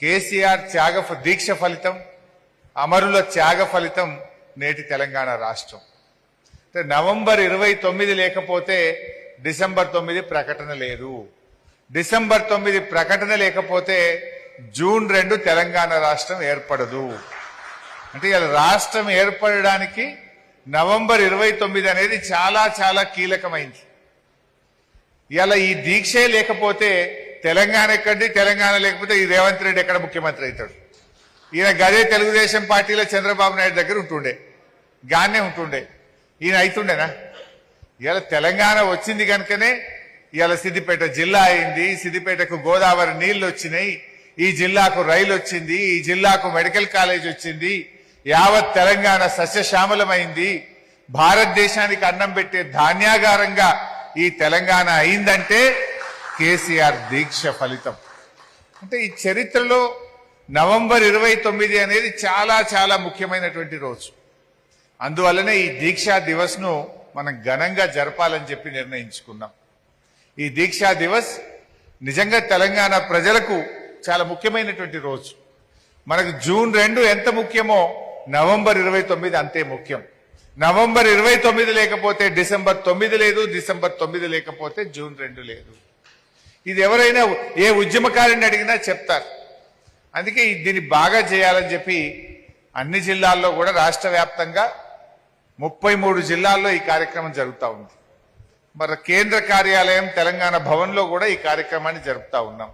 కేసీఆర్ త్యాగ దీక్ష ఫలితం అమరుల త్యాగ ఫలితం నేటి తెలంగాణ రాష్ట్రం. అంటే నవంబర్ ఇరవై తొమ్మిది లేకపోతే డిసెంబర్ తొమ్మిది ప్రకటన లేదు. డిసెంబర్ తొమ్మిది ప్రకటన లేకపోతే జూన్ రెండు తెలంగాణ రాష్ట్రం ఏర్పడదు. అంటే ఇలా రాష్ట్రం ఏర్పడడానికి నవంబర్ ఇరవై తొమ్మిది అనేది చాలా చాలా కీలకమైంది. ఇలా ఈ దీక్షే లేకపోతే తెలంగాణ ఎక్కడి తెలంగాణ లేకపోతే ఈ రేవంత్ రెడ్డి ఎక్కడ ముఖ్యమంత్రి అవుతాడు? ఈయన గదే తెలుగుదేశం పార్టీలో చంద్రబాబు నాయుడు దగ్గర ఉంటుండే. గానే ఉంటుండే. ఈయన అవుతుండేనా ఇవాళ తెలంగాణ వచ్చింది కనుకనే ఇవాళ సిద్దిపేట జిల్లా అయింది సిద్దిపేటకు గోదావరి నీళ్ళు వచ్చినాయి ఈ జిల్లాకు రైలు వచ్చింది ఈ జిల్లాకు మెడికల్ కాలేజ్ వచ్చింది యావత్ తెలంగాణ సస్యశ్యామలమైంది. భారతదేశానికి అన్నం పెట్టే ధాన్యాగారంగా ఈ తెలంగాణ అయిందంటే కేసీఆర్ దీక్ష ఫలితం. అంటే ఈ చరిత్రలో నవంబర్ ఇరవై తొమ్మిది అనేది చాలా చాలా ముఖ్యమైనటువంటి రోజు. అందువల్లనే ఈ దీక్షా దివస్ను మనం ఘనంగా జరపాలని చెప్పి నిర్ణయించుకున్నాం. ఈ దీక్షా దివస్ నిజంగా తెలంగాణ ప్రజలకు చాలా ముఖ్యమైనటువంటి రోజు. మనకు జూన్ రెండు ఎంత ముఖ్యమో నవంబర్ ఇరవై తొమ్మిది అంతే ముఖ్యం. నవంబర్ ఇరవై తొమ్మిది లేకపోతే డిసెంబర్ తొమ్మిది లేదు డిసెంబర్ తొమ్మిది లేకపోతే జూన్ రెండు లేదు. ఇది ఎవరైనా ఏ ఉద్యమకారుని అడిగినా చెప్తారు. అందుకే దీన్ని బాగా చేయాలని చెప్పి అన్ని జిల్లాల్లో కూడా రాష్ట్ర వ్యాప్తంగా ముప్పై మూడు జిల్లాల్లో ఈ కార్యక్రమం జరుగుతూ ఉంది. మరి కేంద్ర కార్యాలయం తెలంగాణ భవన్లో కూడా ఈ కార్యక్రమాన్ని జరుపుతా ఉన్నాం.